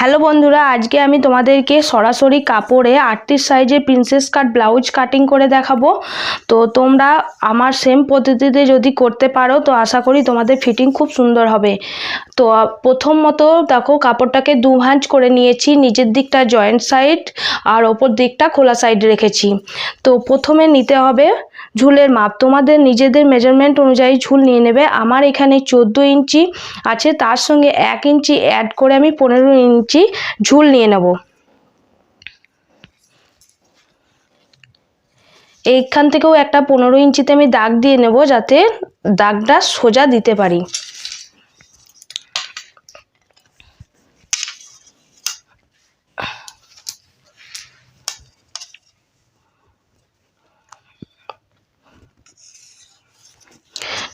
Hello বন্ধুরা, আজকে আমি তোমাদেরকে সরাসরি কাপড়ে আটত্রিশ সাইজের প্রিন্সেস কাট ব্লাউজ কাটিং করে দেখাবো। তো তোমরা আমার সেম পদ্ধতিতে যদি করতে পারো, তো আশা করি তোমাদের ফিটিং খুব সুন্দর হবে। তো প্রথম মতো দেখো কাপড়টাকে দু ভাঁজ করে নিয়েছি, নিচের দিকটা জয়েন্ট সাইড আর ওপর দিকটা খোলা সাইড রেখেছি। তো প্রথমে নিতে হবে ঝুলের মাপ। তোমাদের নিজেদের মেজারমেন্ট অনুযায়ী ঝুল নিয়ে নেবে। আমার এখানে চোদ্দ ইঞ্চি আছে, তার সঙ্গে এক ইঞ্চি অ্যাড করে আমি পনেরো ইঞ্চি ঝুল নিয়ে নেব। এইখান থেকেও একটা পনেরো ইঞ্চিতে আমি দাগ দিয়ে নেব যাতে দাগটা সোজা দিতে পারি।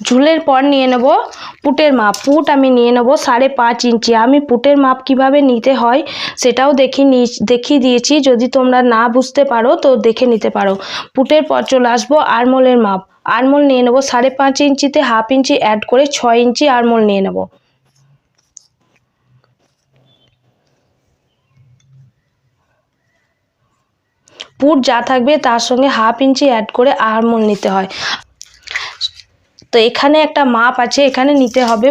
ঝুলের পর নিয়ে নেব পুটের মাপ। পুট আমি নিয়ে নেব সাড়ে পাঁচ ইঞ্চি। আমি পুটের মাপ কীভাবে নিতে হয় সেটাও দেখি দেখিয়ে দিয়েছি। যদি তোমরা না বুঝতে পারো তো দেখে নিতে পারো। পুটের পর চলে আসব আরমোলের মাপ। আরমোল নিয়ে নেব সাড়ে পাঁচ ইঞ্চিতে হাফ ইঞ্চি অ্যাড করে ছয় ইঞ্চি আরমোল নিয়ে নেব। পুট যা থাকবে তার সঙ্গে হাফ ইঞ্চি অ্যাড করে আরমোল নিতে হয়। তো এখানে একটা মাপ আছে, এখানে নিতে হবে।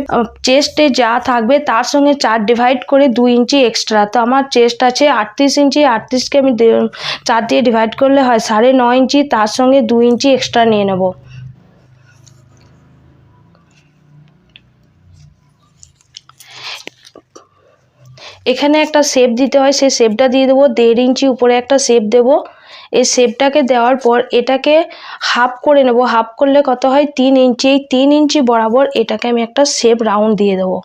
চেস্টে যা থাকবে তার সঙ্গে চার ডিভাইড করে দুই ইঞ্চি এক্সট্রা তো আমার চেস্ট আছে আটত্রিশ ইঞ্চি, আটত্রিশকে আমি চার দিয়ে ডিভাইড করলে হয় সাড়ে নয় ইঞ্চি, তার সঙ্গে দুই ইঞ্চি এক্সট্রা নিয়ে নেব। এখানে একটা শেপ দিতে হয়, সেই শেপটা দিয়ে দেবো, দেড় ইঞ্চি উপরে একটা শেপ দেবো। এই শেপটাকে দেওয়ার পর এটাকে হাফ করে নেব। হাফ করলে কত হয়? তিন ইঞ্চি। এই তিন ইঞ্চি বরাবর এটাকে আমি একটা শেপ রাউন্ড দিয়ে দেবো।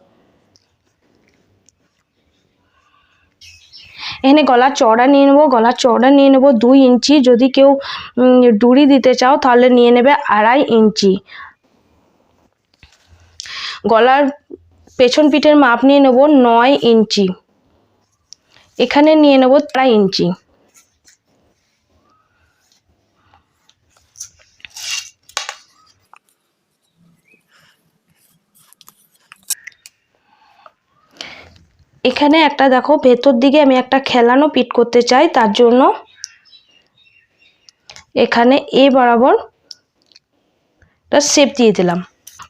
এখানে গলার চড়া নিয়ে নেব। গলার চড়া নিয়ে নেব দুই ইঞ্চি। যদি কেউ ডুরি দিতে চাও তাহলে নিয়ে নেবে আড়াই ইঞ্চি। গলার পেছন পিঠের মাপ নিয়ে নেব নয় ইঞ্চি। এখানে নিয়ে নেব আড়াই ইঞ্চি। এখানে একটা, দেখো, ভেতর দিকে আমি একটা খেলানো পিট করতে চাই, তার জন্য। এখানে এ বরাবর শেপ দিয়ে দিলাম।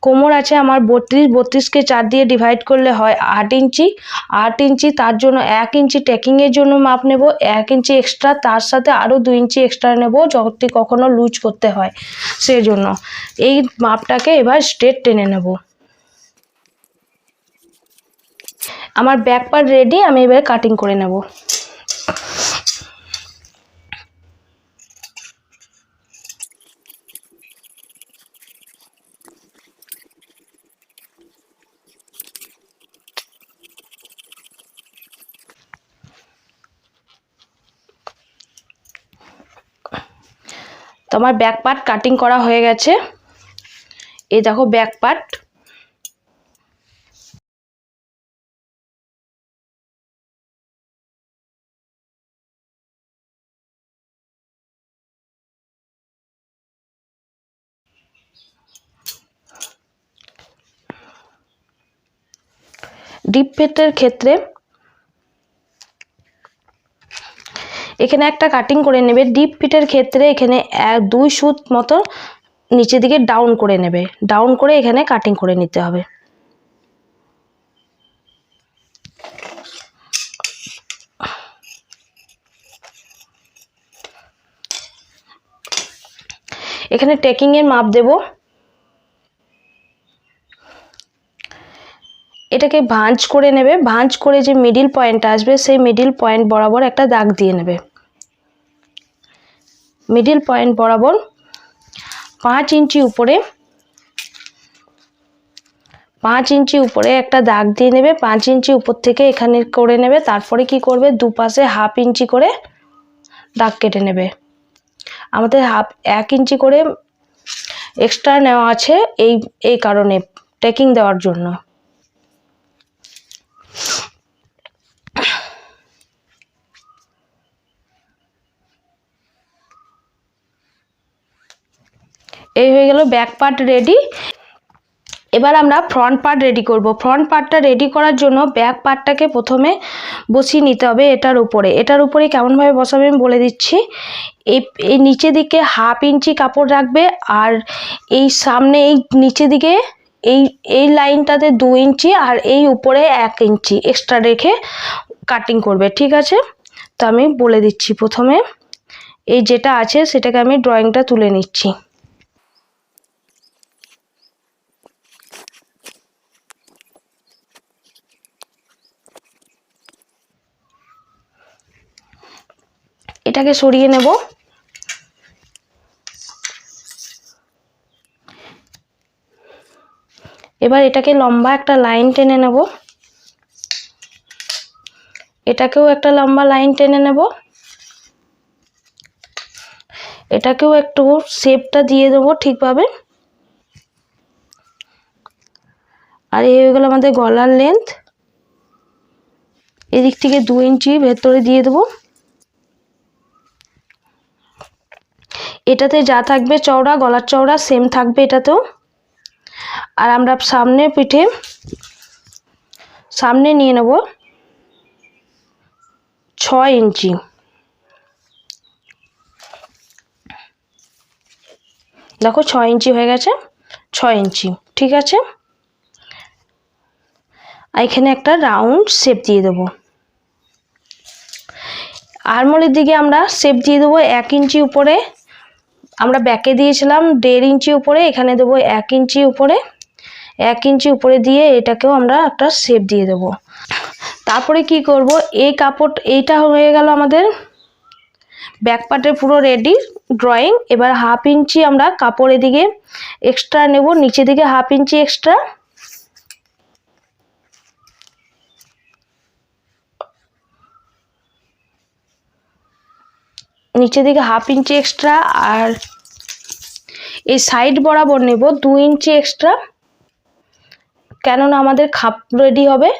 কোমর আছে আমার বত্রিশ, বত্রিশকে চার দিয়ে ডিভাইড করলে হয় আট ইঞ্চি। আট ইঞ্চি, তার জন্য এক ইঞ্চি ট্যাকিংয়ের জন্য মাপ নেব। এক ইঞ্চি এক্সট্রা তার সাথে আরও দুই ইঞ্চি এক্সট্রা নেব যদি কখনো লুজ করতে হয়। সেই জন্য এই মাপটাকে এবার স্ট্রেট টেনে নেব। আমার ব্যাক পার্ট রেডি আমি এবারে কাটিং করে নেব। তো আমার ব্যাক পার্ট কাটিং করা হয়ে গেছে। এই দেখো ব্যাক পার্ট ডিপ পেটের ক্ষেত্রে এখানে একটা কাটিং করে নেবে। ডিপ ফিটের ক্ষেত্রে এখানে এক, দুই সুত মতো নিচের দিকে ডাউন করে নেবে। ডাউন করে এখানে কাটিং করে নিতে হবে। এখানে টেকিং এর মাপ দেব। এটাকে ভাঁজ করে নেবে, ভাঁজ করে যে মিডিল পয়েন্ট আসবে, সেই মিডিল পয়েন্ট বরাবর একটা দাগ দিয়ে নেবে। মিডিল পয়েন্ট বরাবর পাঁচ ইঞ্চি উপরে, পাঁচ ইঞ্চি উপরে একটা দাগ দিয়ে নেবে, পাঁচ ইঞ্চি উপর থেকে এখানে করে নেবে, তারপরে কি করবে, দুপাশে হাফ ইঞ্চি করে দাগ কেটে নেবে। আমাদের হাফ এক ইঞ্চি করে এক্সট্রা নেওয়া আছে এই এই কারণে টেকিং দেওয়ার জন্য। এই হয়ে গেল ব্যাক পার্ট রেডি এবার আমরা ফ্রন্ট পার্ট রেডি করব। ফ্রন্ট পার্টটা রেডি করার জন্য ব্যাক পার্টটাকে প্রথমে বসিয়ে নিতে হবে এটার উপরে। এটার উপরে কেমনভাবে বসাবে আমি বলে দিচ্ছি। এই এই নিচে দিকে হাফ ইঞ্চি কাপড় রাখবে আর এই সামনে এই নিচে দিকে এই এই লাইনটাতে দু ইঞ্চি আর এই উপরে এক ইঞ্চি এক্সট্রা রেখে কাটিং করবে, ঠিক আছে? তো আমি বলে দিচ্ছি প্রথমে। এই যেটা আছে সেটাকে আমি ড্রয়িংটা তুলে নিচ্ছি। এটাকে সরিয়ে নেব। এবার এটাকে লম্বা একটা লাইন টেনে নেব। এটাকেও একটা লম্বা লাইন টেনে নেব। এটাকেও একটু শেপটা দিয়ে দেবো ঠিকভাবে। আর এই হয়ে গেল আমাদের গলার লেন্থ এদিক থেকে দু ইঞ্চি ভেতরে দিয়ে দেবো। এটাতে যা থাকবে চওড়া, গলার চওড়া সেম থাকবে এটাতেও। আর আমরা সামনে পিঠে, সামনে নিয়ে নেব ছয় ইঞ্চি। দেখো ছয় ইঞ্চি হয়ে গেছে, ছয় ইঞ্চি, ঠিক আছে? আর এখানে একটা রাউন্ড শেপ দিয়ে দেবো। আরমোলের দিকে আমরা শেপ দিয়ে দেবো এক ইঞ্চি উপরে আমরা ব্যাকে দিয়েছিলাম দেড় ইঞ্চি উপরে, এখানে দেবো এক ইঞ্চি উপরে। এক ইঞ্চি উপরে দিয়ে এটাকেও আমরা একটা শেপ দিয়ে দেব। তারপরে কি করব? এই কাপড়, এইটা হয়ে গেল আমাদের ব্যাক পার্টের পুরো রেডি ড্রয়িং এবার হাফ ইঞ্চি আমরা কাপড় এদিকে এক্সট্রা নেব নিচে দিকে হাফ ইঞ্চি এক্সট্রা নিচে দিকে হাফ ইঞ্চি এক্সট্রা আর এই সাইড বরাবর নেব দু ইঞ্চি এক্সট্রা কেননা আমাদের খাপ রেডি হবে।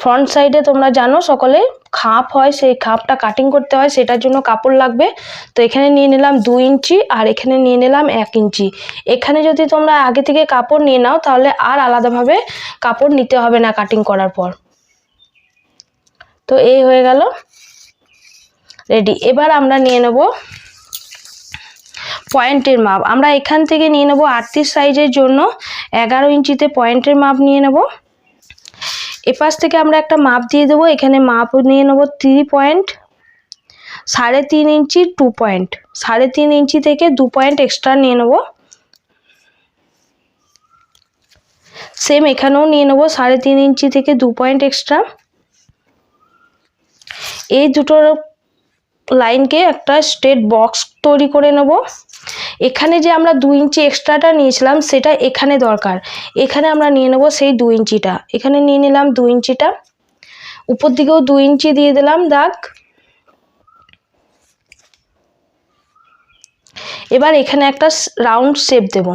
ফ্রন্ট সাইডে তোমরা জানো সকলে খাপ হয়, সেই খাপটা কাটিং করতে হয়, সেটার জন্য কাপড় লাগবে। তো এখানে নিয়ে নিলাম দু ইঞ্চি আর এখানে নিয়ে নিলাম এক ইঞ্চি। এখানে যদি তোমরা আগে থেকে কাপড় নিয়ে নাও, তাহলে আর আলাদাভাবে কাপড় নিতে হবে না কাটিং করার পর। তো এই হয়ে গেল। রেডি এবার আমরা নিয়ে নেব পয়েন্টের মাপ। আমরা এখান থেকে নিয়ে নেব আটত্রিশ সাইজের জন্য এগারো ইঞ্চিতে পয়েন্টের মাপ নিয়ে নেব। এপাশ থেকে আমরা একটা মাপ দিয়ে দেবো। এখানে মাপ নিয়ে নেব থ্রি পয়েন্ট, সাড়ে তিন ইঞ্চি টু পয়েন্ট, সাড়ে তিন ইঞ্চি থেকে দু পয়েন্ট এক্সট্রা নিয়ে নেব। সেম এখানেও নিয়ে নেব সাড়ে তিন ইঞ্চি থেকে দু পয়েন্ট এক্সট্রা। এই দুটোর লাইনকে একটা স্ট্রেট বক্স তৈরি করে নেব। এখানে যে আমরা দু ইঞ্চি এক্সট্রাটা নিয়েছিলাম, সেটা এখানে দরকার। এখানে আমরা নিয়ে নেব সেই দু ইঞ্চিটা। এখানে নিয়ে নিলাম দু ইঞ্চিটা। উপর দিকেও দু ইঞ্চি দিয়ে দিলাম দাগ। এবার এখানে একটা রাউন্ড শেপ দেব।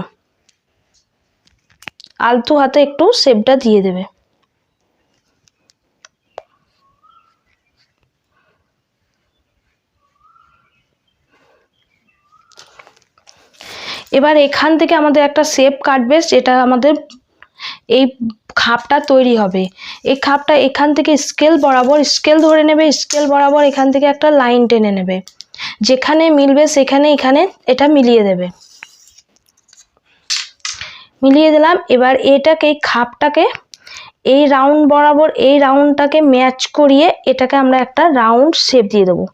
আলতু হাতে একটু শেপটা দিয়ে দেবে। এবার এখান থেকে আমাদের একটা শেপ কাটবে যেটা আমাদের এই খাপটা তৈরি হবে। এই খাপটা এখান থেকে স্কেল বরাবর স্কেল ধরে নেবে স্কেল বরাবর এখান থেকে একটা লাইন টেনে নেবে। যেখানে মিলবে সেখানে এখানে এটা মিলিয়ে দেবে। মিলিয়ে দিলাম, এবার এটাকে, এই খাপটাকে, এই রাউন্ড বরাবর, এই রাউন্ডটাকে ম্যাচ করিয়ে এটাকে আমরা একটা রাউন্ড শেপ দিয়ে দেবো।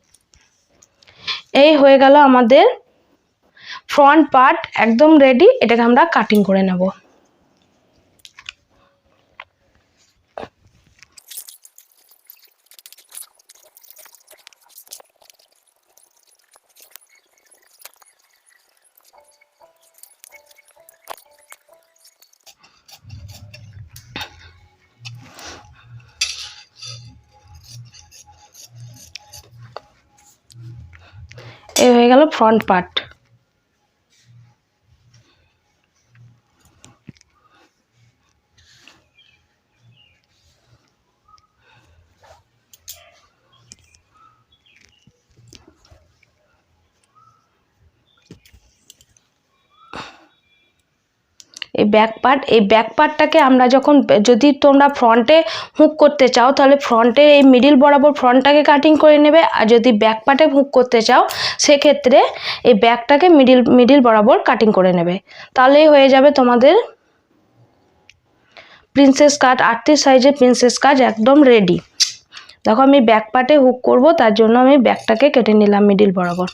এই হয়ে গেল আমাদের ফ্রন্ট পার্ট একদম রেডি এটাকে আমরা কাটিং করে নেব। এই হয়ে গেল ফ্রন্ট পার্ট এই ব্যাক পার্ট এই ব্যাক পার্টটাকে আমরা যখন, যদি তোমরা ফ্রন্টে হুক করতে চাও, তাহলে ফ্রন্টে এই মিডিল বরাবর ফ্রন্টটাকে কাটিং করে নেবে। আর যদি ব্যাক পার্টে হুক করতে চাও, সেক্ষেত্রে এই ব্যাকটাকে মিডিল মিডিল বরাবর কাটিং করে নেবে। তাহলেই হয়ে যাবে তোমাদের প্রিন্সেস কাট আটত্রিশ সাইজের প্রিন্সেস কাট একদম রেডি দেখো আমি ব্যাক পার্টে হুক করব, তার জন্য আমি ব্যাকটাকে কেটে নিলাম মিডিল বরাবর।